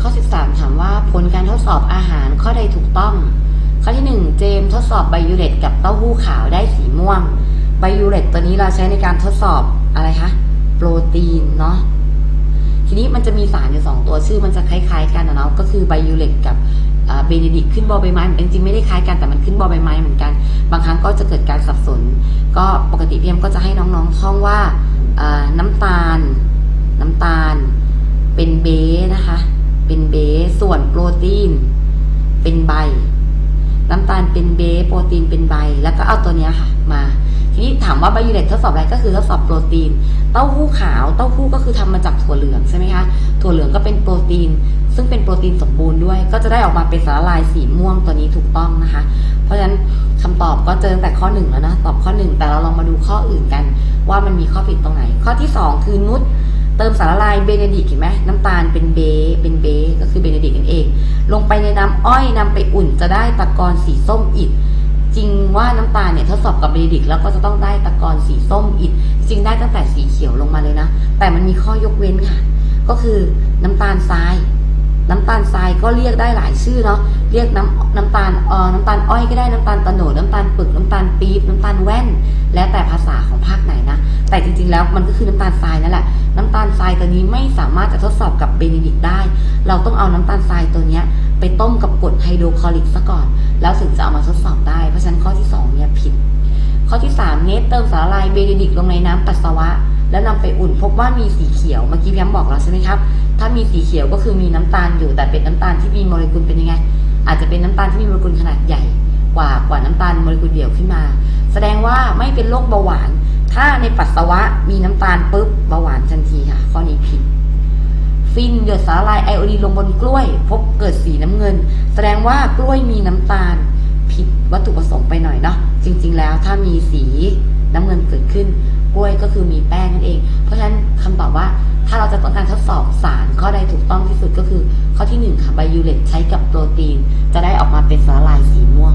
ข้อ 13 ถามว่าผลการทดสอบอาหารข้อใดถูกต้อง ข้อที่ 1 เจมทดสอบไบยูเรตกับเต้าหู้ขาวได้สีม่วงไบยูเรตตัวนี้เราใช้ในการทดสอบอะไรคะโปรตีนเนาะทีนี้มันจะมีสารอยู่สองตัวชื่อมันจะคล้ายๆกันนะเนาะก็คือไบยูเรตกับเบเนดิกขึ้นบอใบไม้จริงๆไม่ได้คล้ายกันแต่มันขึ้นบอใบไม้เหมือนกัน บางครั้งก็จะเกิดการสับสน ก็ปกติพี่เอ็มก็จะให้น้องๆท่องว่าน้ำตาลน้ำตาลเป็นเบสนะคะ เป็นเบสส่วนโปร ตีน เป็นใบ น้ำตาลเป็นเบสโปรตีนเป็นใบ แล้วก็เอาตัวเนี้ยค่ะ มา ทีนี้ถามว่าไบยูเรตทดสอบอะไรก็คือทดสอบโปรตีน เต้าหู้ขาว เต้าหู้ก็คือทำมาจากถั่วเหลืองใช่ไหมคะ ถั่วเหลืองก็เป็นโปรตีน ซึ่งเป็นโปรตีนสมบูรณ์ด้วย ก็จะได้ออกมาเป็นสารละลายสีม่วงตัวนี้ถูกต้องนะคะ เพราะฉะนั้นคำตอบก็เจอแต่ข้อหนึ่งแล้วนะ ตอบข้อหนึ่งแต่เราลองมาดูข้ออื่นกัน ว่ามันมีข้อผิดตรงไหน ข้อที่สองคือนุชเติมสารละลายเบเนดิกเห็นไหมน้ำตาลเป็นเบ เป็นเบ ก็คือ ลงไปในน้ำอ้อยนำไปอุ่นจะได้ตะกอนสีส้มอิดจริงว่าน้ำตาลเนี่ยทดสอบกับเบนดิกแล้วก็จะต้องได้ตะกอนสีส้มอิดจริงได้ตั้งแต่สีเขียวลงมาเลยนะ แต่มันมีข้อยกเว้นค่ะ ก็คือน้ำตาลทราย น้ำตาลทรายก็เรียกได้หลายชื่อเนาะเรียกน้ำน้ำตาลเอ่อน้ำตาลอ้อยก็ได้น้ำตาลตะโหนดน้ำตาลปึกน้ำตาลปี๊บน้ำตาลแว่น แล้วแต่ภาษาของภาคไหนนะ แต่จริงๆแล้วมันก็คือน้ำตาลทรายนั่นแหละน้ำตาลทรายตัวนี้ไม่สามารถจะทดสอบกับเบนดิกได้ เราต้องเอาน้ำตาลทรายตัวเนี้ย ต้มกับกรดไฮโดรคลอริกซะก่อน แล้วถึงจะเอามาทดสอบได้ เพราะฉะนั้นข้อที่สองเนี่ยผิด ข้อที่ 3 เนตเติมสารละลายเบเนดิกลงในน้ำปัสสาวะ แล้วนำไปอุ่นพบว่ามีสีเขียว เมื่อกี้พี่ย้ำบอกแล้วใช่ไหมครับ ถ้ามีสีเขียวก็คือมีน้ำตาลอยู่ แต่เป็นน้ำตาลที่มีโมเลกุลเป็นยังไง อาจจะเป็นน้ำตาลที่มีโมเลกุลขนาดใหญ่กว่ากว่าน้ำตาลโมเลกุลเดี่ยวขึ้นมา แสดงว่าไม่เป็นโรคเบาหวาน ถ้าในปัสสาวะมีน้ำตาลปุ๊บเบาหวานทันทีค่ะ ข้อนี้ผิด ฟินหยดสารลายไอโอดีนลงบนกล้วย พบเกิดสีน้ำเงิน แสดงว่ากล้วยมีน้ำตาล ผิดวัตถุประสงค์ไปหน่อยเนาะจริง ๆ แล้วถ้ามีสีน้ำเงินเกิดขึ้น กล้วยก็คือมีแป้งนั่นเอง เพราะฉะนั้นคำตอบว่าถ้าเราจะต้องการทดสอบสารข้อใดถูกต้องที่สุดก็คือ ข้อที่หนึ่งค่ะไบยูเลตใช้กับโปรตีน จะได้ออกมาเป็นสารลายสีม่วง